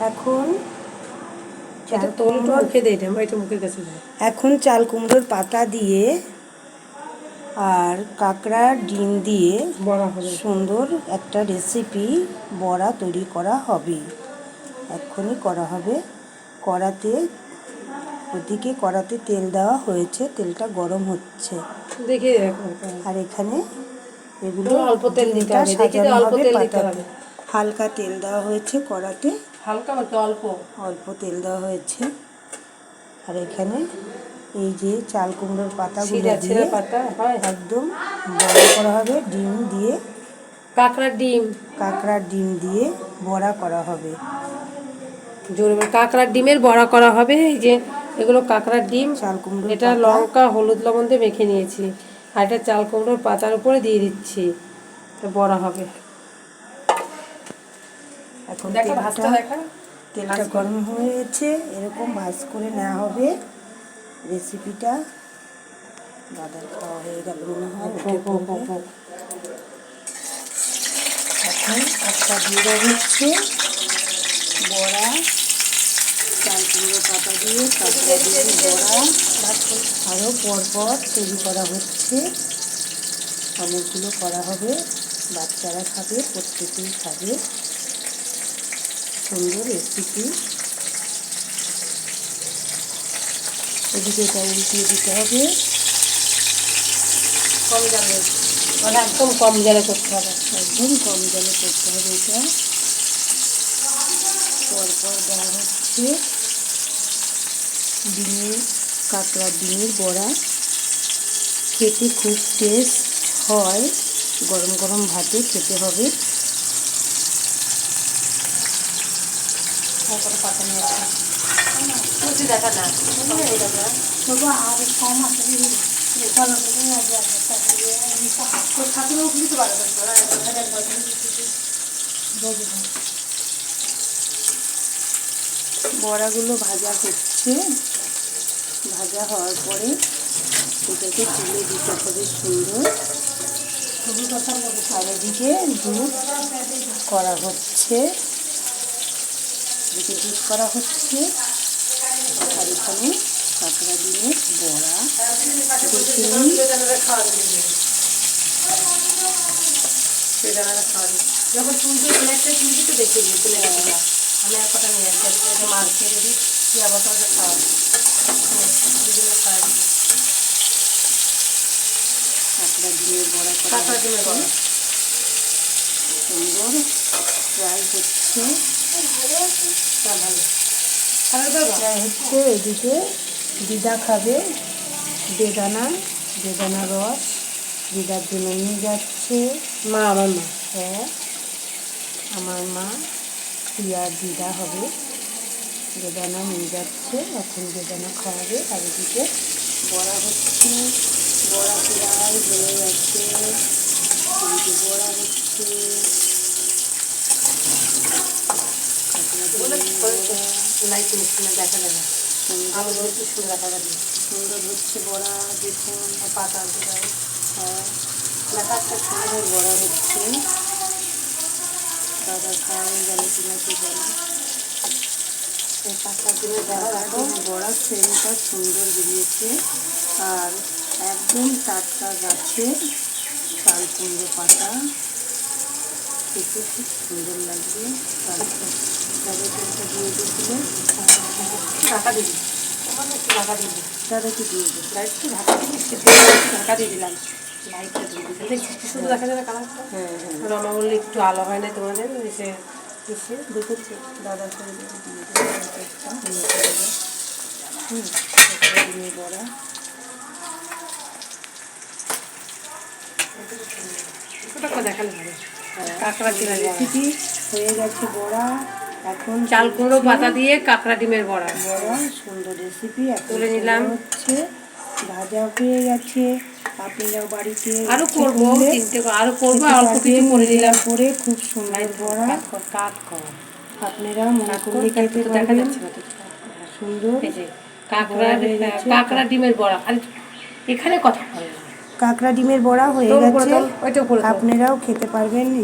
এখন চাল কুমড়োর মুখে দে এটা এটা মুখের কাছে এখন চাল কুমড়োর পাতা দিয়ে আর কাঁকড়ার ডিম দিয়ে বড়া হবে। সুন্দর একটা রেসিপি বড়া তৈরি করা হবে। এক্ষুনি করা হবে। কড়াতে ওদিকে কড়াতে তেল দেওয়া হয়েছে তেলটা গরম হচ্ছে। দেখে আর এখানে এগুলো অল্প তেল দিতে হবে, অল্প তেল দিতে। হবে। হালকা তেল দেওয়া হয়েছে কড়াতে। হালকা একটু অল্প? অল্প তেল দেওয়া হয়েছে। আর এখানে এই যে চাল কুমড়োর পাতাগুলো দিয়ে পাতা হয়। একদম বড়া করা হবে ডিম দিয়ে। কাঁকড়ার ডিম? কাঁকড়ার ডিম দিয়ে বড়া করা হবে। জোরে কাঁকড়ার ডিমের বড়া করা হবে এই যে এগুলো কাঁকড়ার ডিম। চাল কুমড়ো এটা লঙ্কা হলুদ লবণ দিয়ে মেখে নিয়েছি। আর এটা চাল কুমড়োর পাতার উপরে দিয়ে দিচ্ছি। বড়া হবে। এখন তেলটা তেলটা গরম হয়েছে এরকম ভাজ করে নেওয়া হবে রেসিপিটা দাদার খাওয়া হয়ে গেল মনে হয়। এখন একটা দিয়ে দেওয়া হচ্ছে বড়া চাল কুমড়ো পাতা দিয়ে কাঁকড়া দিয়ে বড়া। আরও পরপর তৈরি করা হচ্ছে। অনেকগুলো করা হবে বাচ্চারা খাবে প্রত্যেকেই খাবে। সুন্দর রেসিপি এদিকে এটা উল্টিয়ে দিতে হবে। কম জালে মানে একদম কম জালে করতে হবে। একদম কম জলে করতে হবে এটা। পরপর দেওয়া হচ্ছে ডিমের কাঁকড়া ডিমের বড়া। খেতে খুব টেস্ট হয়। গরম গরম ভাতে খেতে হবে। বুঝি দেখা না। তবু আর কম ভালো বড়াগুলো ভাজা হচ্ছে ভাজা হওয়ার পরে এটাকে তুলে দিতে হবে সুন্দর। আর এদিকে দুধ করা হচ্ছে। এদিকে দুধ করা হচ্ছে। আর এখানে কাঁকড়া ডিমের বড়া যখন একটা তো দেখে দিই আমি আর কটা নিয়ে আসছি মাছ কেটে দিই তুই আবার খাওয়া কাঁকড়া ডিমের বড়া কাঁকড়া ডিমের বড়া। সুন্দর ফ্রাই হচ্ছে। হচ্ছে এদিকে দিদা খাবে বেদানা বেদানা রস, দিদার জন্য নিয়ে যাচ্ছে। মা, আমার মা। হ্যাঁ আমার মা প্রিয়ার দিদা হবে। বেদানা নিয়ে যাচ্ছে, এখন বেদানা খাওয়াবে। আর এদিকে বড়া হচ্ছে। বড়া প্রায় হয়ে যাচ্ছে এদিকে বড়া হচ্ছে কাঁকড়া ডিমের লাইট মিশছে দেখা যাবে আলো ধরে কি সুন্দর দেখা যাবে। সুন্দর হচ্ছে বড়া দেখুন পাতা দেয় হ্যাঁ। একটা সুন্দর বড়া হচ্ছে। দাদা খাওয়া গেল কিনা কি জানি। কাঁকড়া ডিমের বড়া দেখো সেলটা সুন্দর বেরিয়েছে। আর একদম টাটকা গাছের চাল কুমড়ো পাতা। খেতে খুব সুন্দর লাগবে তারপর তেলটা দিয়ে দিয়েছিল ঢাকা দিবি আমার ঢাকা দিবি দাদাকে দিয়ে দেবো একটু ঢাকা দিবি ঢাকা দিয়ে দিলাম। লাইটটা দিয়ে দিলাম। কি দেখা যাবে কালারটা? হ্যাঁ হ্যাঁ। রমা বললে একটু আলো হয় না তোমাদের? এসে এসে দেখেছ দাদা করে দিয়ে চলে যাবে। হুম বড়া দেখালে হবে। কাঁকড়া রেসিপি হয়ে গেছে বড়া। এখন চাল কুমড়ো পাতা দিয়ে কাঁকড়া ডিমের বড়া। বড়া সুন্দর রেসিপি তুলে নিলাম। হচ্ছে। ভাজা হয়ে গেছে আপনারাও বাড়িতে আরও ইচ্ছে করব তিনটে আরও করব অল্প কিছু করে দিলাম করে খুব সুন্দর বড়া। কাট। কর। আপনারা মনে কর, খেতে দেখা যাচ্ছে সুন্দর এই যে কাঁকড়া কাঁকড়া ডিমের বড়া। আর এখানে কথা বলে কাঁকড়া ডিমের বড়া হয়ে গেছে। আপনারাও খেতে পারবেন।